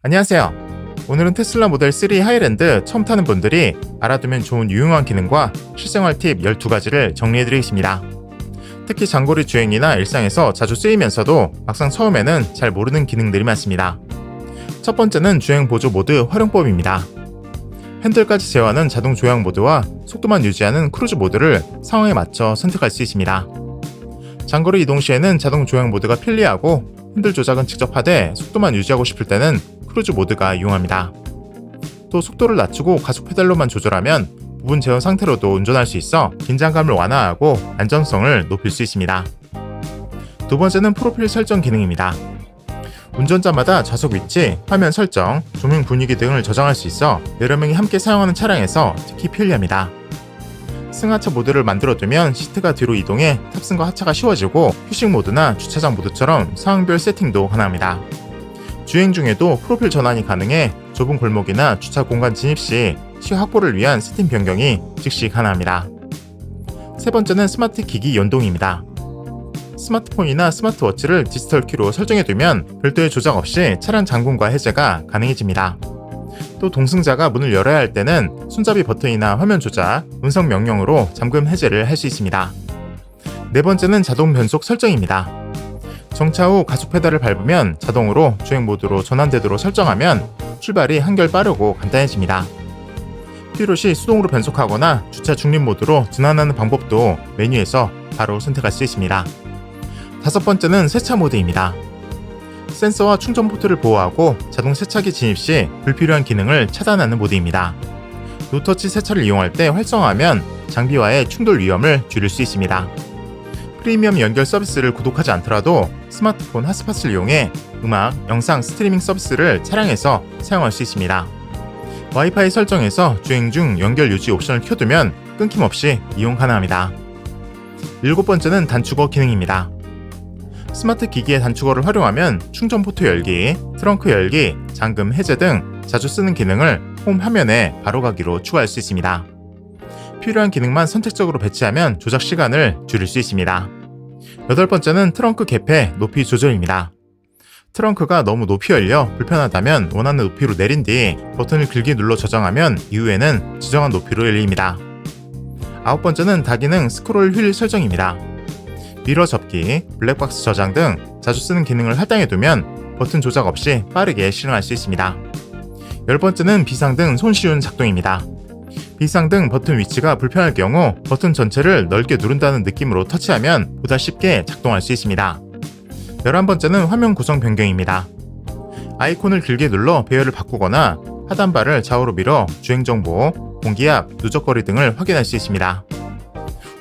안녕하세요. 오늘은 테슬라 모델 3 하이랜드 처음 타는 분들이 알아두면 좋은 유용한 기능과 실생활 팁 12가지를 정리해드리겠습니다. 특히 장거리 주행이나 일상에서 자주 쓰이면서도 막상 처음에는 잘 모르는 기능들이 많습니다. 첫 번째는 주행 보조 모드 활용법입니다. 핸들까지 제어하는 자동 조향 모드와 속도만 유지하는 크루즈 모드를 상황에 맞춰 선택할 수 있습니다. 장거리 이동 시에는 자동 조향 모드가 편리하고 핸들 조작은 직접 하되 속도만 유지하고 싶을 때는 크루즈 모드가 유용합니다. 또 속도를 낮추고 가속 페달로만 조절하면 부분 제어 상태로도 운전할 수 있어 긴장감을 완화하고 안정성을 높일 수 있습니다. 두 번째는 프로필 설정 기능입니다. 운전자마다 좌석 위치, 화면 설정, 조명 분위기 등을 저장할 수 있어 여러 명이 함께 사용하는 차량에서 특히 편리합니다. 승하차 모드를 만들어두면 시트가 뒤로 이동해 탑승과 하차가 쉬워지고 휴식 모드나 주차장 모드처럼 상황별 세팅도 가능합니다. 주행 중에도 프로필 전환이 가능해 좁은 골목이나 주차 공간 진입 시 시 확보를 위한 세팅 변경이 즉시 가능합니다. 세 번째는 스마트 기기 연동입니다. 스마트폰이나 스마트워치를 디지털 키로 설정해두면 별도의 조작 없이 차량 잠금과 해제가 가능해집니다. 또 동승자가 문을 열어야 할 때는 손잡이 버튼이나 화면 조작, 음성 명령으로 잠금 해제를 할 수 있습니다. 네 번째는 자동 변속 설정입니다. 정차 후 가속 페달을 밟으면 자동으로 주행 모드로 전환되도록 설정하면 출발이 한결 빠르고 간단해집니다. 필요 시 수동으로 변속하거나 주차 중립 모드로 전환하는 방법도 메뉴에서 바로 선택할 수 있습니다. 다섯 번째는 세차 모드입니다. 센서와 충전 포트를 보호하고 자동 세차기 진입 시 불필요한 기능을 차단하는 모드입니다. 노터치 세차를 이용할 때 활성화하면 장비와의 충돌 위험을 줄일 수 있습니다. 프리미엄 연결 서비스를 구독하지 않더라도 스마트폰 핫스팟을 이용해 음악, 영상 스트리밍 서비스를 차량에서 사용할 수 있습니다. 와이파이 설정에서 주행 중 연결 유지 옵션을 켜두면 끊김없이 이용 가능합니다. 일곱 번째는 단축어 기능입니다. 스마트 기기의 단축어를 활용하면 충전 포트 열기, 트렁크 열기, 잠금 해제 등 자주 쓰는 기능을 홈 화면에 바로가기로 추가할 수 있습니다. 필요한 기능만 선택적으로 배치하면 조작 시간을 줄일 수 있습니다. 여덟 번째는 트렁크 개폐 높이 조절입니다. 트렁크가 너무 높이 열려 불편하다면 원하는 높이로 내린 뒤 버튼을 길게 눌러 저장하면 이후에는 지정한 높이로 열립니다. 아홉 번째는 다기능 스크롤 휠 설정입니다. 미러 접기, 블랙박스 저장 등 자주 쓰는 기능을 할당해두면 버튼 조작 없이 빠르게 실행할 수 있습니다. 열 번째는 비상 등 손쉬운 작동입니다. 비상 등 버튼 위치가 불편할 경우 버튼 전체를 넓게 누른다는 느낌으로 터치하면 보다 쉽게 작동할 수 있습니다. 11번째는 화면 구성 변경입니다. 아이콘을 길게 눌러 배열을 바꾸거나 하단바를 좌우로 밀어 주행 정보, 공기압, 누적거리 등을 확인할 수 있습니다.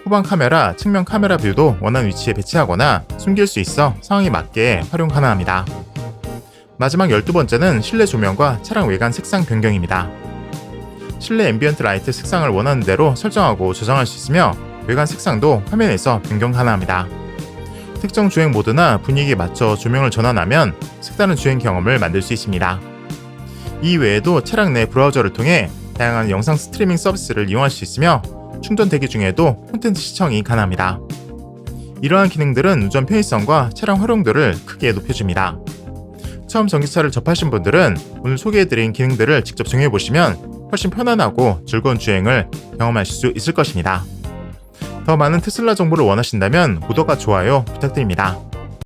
후방 카메라, 측면 카메라 뷰도 원하는 위치에 배치하거나 숨길 수 있어 상황에 맞게 활용 가능합니다. 마지막 12번째는 실내 조명과 차량 외관 색상 변경입니다. 실내 앰비언트 라이트 색상을 원하는 대로 설정하고 조정할 수 있으며 외관 색상도 화면에서 변경 가능합니다. 특정 주행 모드나 분위기에 맞춰 조명을 전환하면 색다른 주행 경험을 만들 수 있습니다. 이 외에도 차량 내 브라우저를 통해 다양한 영상 스트리밍 서비스를 이용할 수 있으며 충전 대기 중에도 콘텐츠 시청이 가능합니다. 이러한 기능들은 운전 편의성과 차량 활용도를 크게 높여줍니다. 처음 전기차를 접하신 분들은 오늘 소개해드린 기능들을 직접 정해보시면 훨씬 편안하고 즐거운 주행을 경험하실 수 있을 것입니다. 더 많은 테슬라 정보를 원하신다면 구독과 좋아요 부탁드립니다.